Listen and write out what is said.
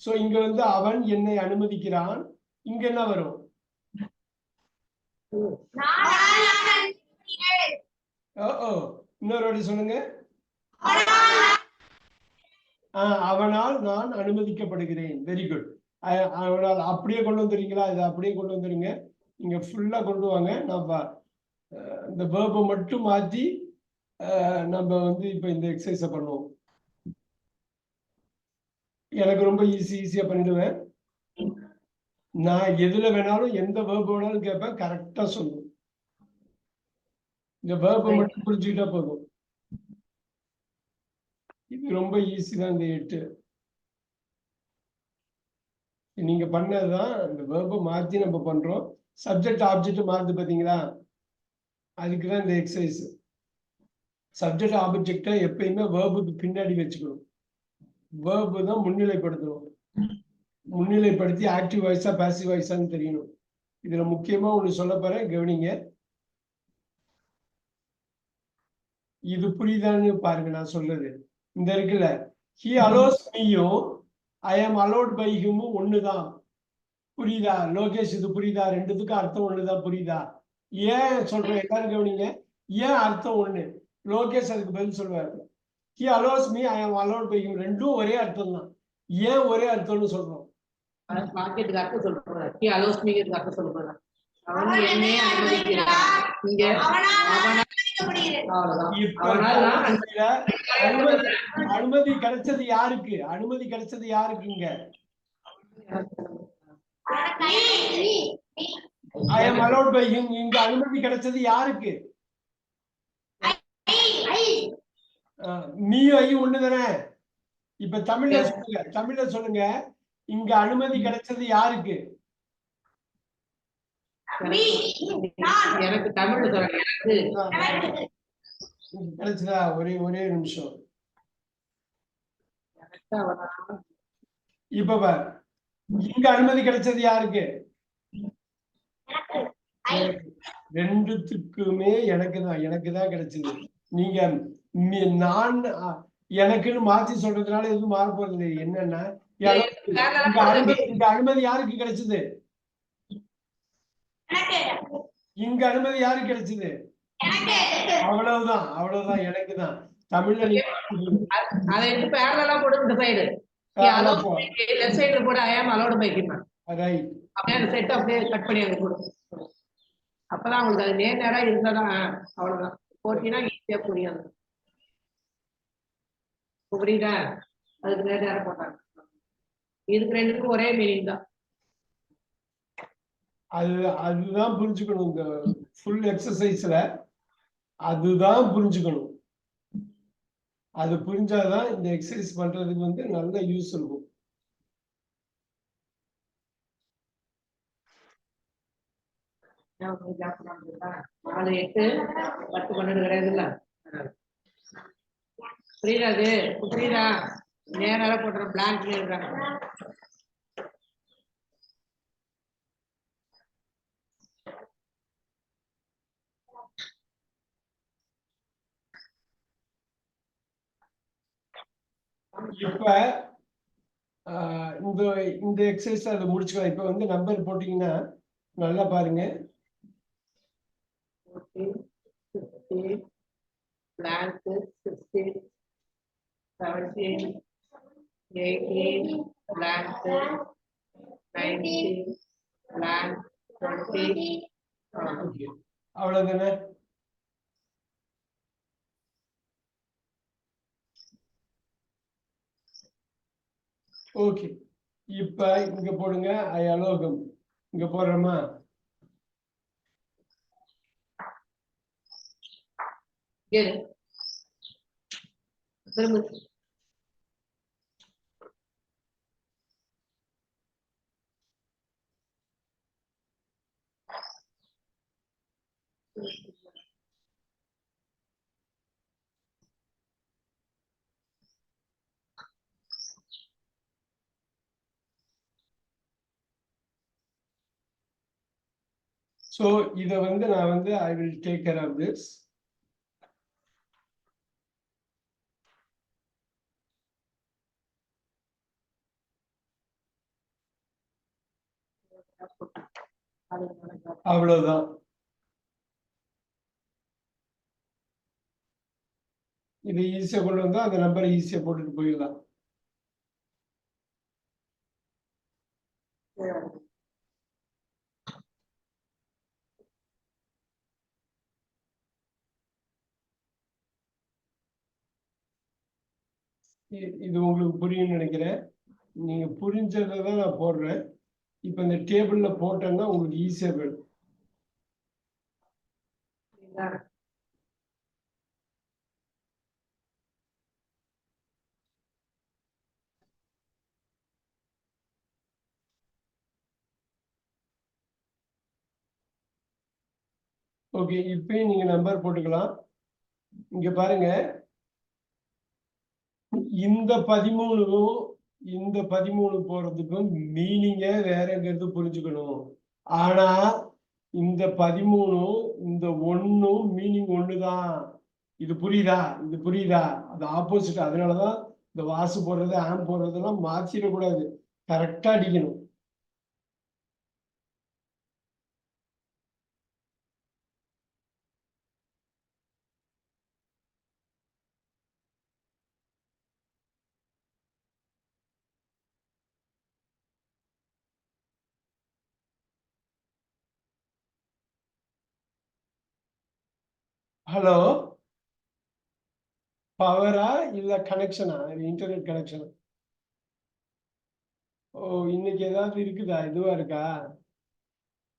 So இங்க வந்து அவன் என்னை அனுமதிக்கிறான். இங்க என்ன வரும்? இன்னொரு சொல்லுங்க. அவனால் நான் அனுமதிக்கப்படுகிறேன். வெரி குட் அவனால் அப்படியே கொண்டு வந்துடுறீங்களா? இதை அப்படியே கொண்டு வந்துருங்க நீங்க ஃபுல்லா கொண்டு வாங்க. நம்ம இந்த வேர்பை மட்டும் மாத்தி அஹ், நம்ம வந்து இப்ப இந்த எக்ஸசைஸை பண்ணுவோம். எனக்கு ரொம்ப ஈஸி ஈஸியா பண்ணிடுவேன். நான் எதுல வேணாலும் எந்த வேர்பு வேணாலும் கேட்பேன் கரெக்டா சொல்லுவேன். இந்த வேர்பை மட்டும் புரிஞ்சுக்கிட்டா போதும். இது ரொம்ப ஈஸி தான் இந்த எட்டு நீங்க பண்ணதுதான் இந்த வேர்பை மாத்தி நம்ம பண்றோம். சப்ஜெக்ட் ஆப்ஜெக்ட் மாறுது பாத்தீங்களா? அதுக்கு தான் இந்த எக்ஸசைஸ் சப்ஜெக்ட் ஆப்ஜெக்டை எப்பயுமே வேர்புக்கு பின்னாடி வச்சுக்கணும். வேர்பு தான் முன்னிலைப்படுத்தணும். முன்னிலைப்படுத்தி ஆக்டிவ் வாய்ஸா பேசிவ் வாய்ஸான்னு தெரியணும். இதுல முக்கியமா ஒண்ணு சொல்ல போறேன் கவனிங்க. இது புரியுதான்னு பாருங்க நான் சொல்றது. இந்த இருக்குல்ல ஹி அலோஸ் மீயும் ஐ ஆம் அலோட் பை ஹிமும் ஒண்ணுதான். புரியுதா? லோகேஷ் இது புரியுதா? ரெண்டுத்துக்கும் அர்த்தம் ஒண்ணுதான் புரியுதா? ஏன் சொல்றேன்? எல்லாரும் கவனிங்க. ஏன் அர்த்தம் ஒண்ணு? லோகேஷ் அதுக்கு பதில் சொல்லுவாரு ஹி அலோஸ் மீ ஐ ஆம் அலோட் பை ஹிம் ரெண்டும் ஒரே அர்த்தம் தான். ஏன் ஒரே அர்த்தம்னு சொல்றோம்? வாக்கியத்துக்கு அர்த்தம் அவன் என்னை அனுமதிக்கிறான். இங்க இதுல அனுமதி கிடைச்சது யாருக்கு? அனுமதி கிடைச்சது யாருக்கு இங்க? ஐ எம் அலோட் பை இங்க அனுமதி கிடைச்சது யாருக்கு? நீயும் ஐயும் ஒண்ணுதானே இப்ப தமிழ்ல சொல்லுங்க தமிழ்ல சொல்லுங்க. இங்க அனுமதி கிடைச்சது யாருக்கு? எனக்கு எனக்கு. கிடைச்சதா? ஒரே ஒரே நிமிஷம். இப்ப பார். இங்க அனுமதி கிடைச்சது யாருக்கு? ரெண்டுத்துக்குமே எனக்கு தான் எனக்கு தான் கிடைச்சது. நீங்க நான் எனக்குன்னு மாத்தி சொல்றதுனால எதுவும் மாற போறது இல்லை என்னன்னா அனுமதி யாருக்கு கிடைச்சது? இங்க அனுமதி யாருக்கு கிடைச்சது? அவ்வளவுதான் அவ்வளவுதான் எனக்கு தான். தமிழ்ல நீ அதை எடுத்து பேரலாம் போடு இந்த சைடு லெஃப்ட் சைடுல போடு ஐயாம அலோடு பைக்கிமா ரைட் அப்படியே அந்த செட் அப்படியே கட் பண்ணி அங்க போடு. அப்பதான் உங்களுக்கு அது நேர் நேரா இருந்தாதான் அவ்வளவுதான். போட்டீங்கன்னா ஈஸியா. இப்ப புரியுதா? அதுக்கு நேர் நேரம் போட்டாங்க. இதுக்கு ரெண்டுக்கும் ஒரே மீனிங் தான். அது அதுதான் புரிஞ்சுக்கணும். இந்த ஃபுல் எக்ஸசைஸ்ல அதுதான் புரிஞ்சுக்கணும். அது புரிஞ்சாதான் இந்த எக்ஸசைஸ் பண்றதுக்கு வந்து நல்ல யூஸ் இருக்கும்? நாலு எட்டு பத்து பன்னெண்டு கிடையாதுல்ல? புரியுதா அது? புரியுதா? நேராக போடுற பிளாங்க்ல இருக்கிறாங்க இப்ப இந்த இந்த எக்ஸசைஸ் அது முடிச்சுக்கலாம். இப்ப வந்து நம்பர் போட்டீங்கன்னா நல்லா பாருங்க. Blank sixteen 17, 18, blank 4, 19, blank 20. அவ்வளவுதானே? ஓகே இப்ப இங்க போடுங்க. அலோகம். இங்க போடுறோமா? திரும்ப ஸோ இதை வந்து நான் வந்து I will take care of this அவ்வளவுதான். இது ஈஸியாக கொண்டு வந்தால் அந்த நம்பரை ஈஸியாக போட்டுட்டு போயிடலாம். இது உங்களுக்கு புரியும்னு நினைக்கிறேன். நீங்க புரிஞ்சதை தான் நான் போடுறேன். இப்ப இந்த டேபிள்ல போட்டேன்னா உங்களுக்கு ஈஸியா போயிடும். ஓகே இப்பயும் நீங்க நம்பர் போட்டுக்கலாம். இங்க பாருங்க. இந்த பதிமூணுக்கும் இந்த பதிமூணு போறதுக்கும் மீனிங்க வேறங்கிறது புரிஞ்சுக்கணும். ஆனா இந்த பதிமூணும் இந்த ஒன்னும் மீனிங் ஒண்ணுதான். இது புரியுதா? இது புரியுதா? அது ஆப்போசிட் அதனாலதான் இந்த வாசு போடுறது ஆம் போடுறதெல்லாம் மாத்திடக்கூடாது. கரெக்டா அடிக்கணும். ஹலோ பவரா இல்ல கனெக்ஷனா இன்டர்நெட் கனெக்ஷனா ஓ இன்னைக்கு ஏதாவது இருக்குதா? இதுவா இருக்கா?